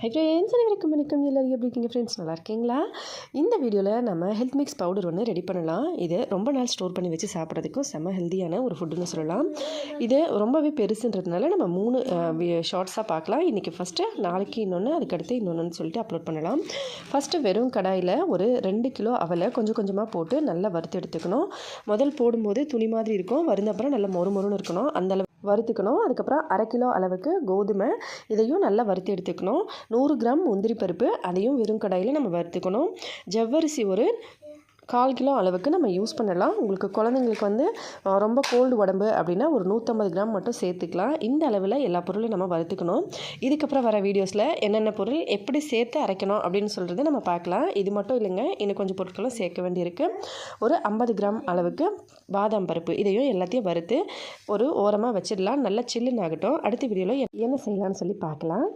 Hi friends அனைவருக்கும் வணக்கம். எல்லோரும் எப்படி இருக்கீங்க? ஃப்ரெண்ட்ஸ் நல்லா இருக்கீங்களா? இந்த வீடியோவில் நம்ம ஹெல்த் மிக்ஸ் பவுடர் ஒன்று ரெடி பண்ணலாம். இது ரொம்ப நாள் ஸ்டோர் பண்ணி வச்சு சாப்பிட்றதுக்கும் செம்ம ஹெல்த்தியான ஒரு ஃபுட்டுன்னு சொல்லலாம். இது ரொம்பவே பெருசுன்றதுனால நம்ம மூணு ஷார்ட்ஸாக பார்க்கலாம். இன்றைக்கி ஃபஸ்ட்டு நாளைக்கு இன்னொன்று அதுக்கடுத்து இன்னொன்று சொல்லிட்டு அப்லோட் பண்ணலாம். ஃபஸ்ட்டு வெறும் கடாயில் ஒரு ரெண்டு கிலோ அவலை கொஞ்சம் கொஞ்சமாக போட்டு நல்லா வறுத்து எடுத்துக்கணும். முதல் போடும்போது துணி மாதிரி இருக்கும். வருந்தப்புறம் நல்லா மொறு மொறுன்னு இருக்கணும். அந்தளவு வறுத்துக்கணும். அதுக்கப்புறம் அரை கிலோ அளவுக்கு கோதுமை. இதையும் நல்லா வறுத்து எடுத்துக்கணும். நூறு கிராம் முந்திரி பருப்பு அதையும் வெறும் கடாயில் நம்ம வறுத்துக்கணும். ஜவ்வரிசி ஒரு கால் கிலோ அளவுக்கு நம்ம யூஸ் பண்ணலாம். உங்களுக்கு குழந்தைங்களுக்கு வந்து ரொம்ப கோல்டு உடம்பு அப்படின்னா ஒரு நூற்றம்பது கிராம் மட்டும் சேர்த்துக்கலாம். இந்த அளவில் எல்லா பொருளையும் நம்ம வறுத்துக்கணும். இதுக்கப்புறம் வர வீடியோஸில் என்னென்ன பொருள் எப்படி சேர்த்து அரைக்கணும் அப்படின்னு சொல்கிறத நம்ம பார்க்கலாம். இது மட்டும் இல்லைங்க இன்னும் கொஞ்சம் பொருட்களும் சேர்க்க வேண்டியிருக்கு. ஒரு ஐம்பது கிராம் அளவுக்கு பாதாம் பருப்பு இதையும் எல்லாத்தையும் வறுத்து ஒரு ஓரமாக வச்சிடலாம். நல்லா சில்லுன்னு ஆகட்டும். அடுத்த வீடியோவில் என்ன செய்யலாம்னு சொல்லி பார்க்கலாம்.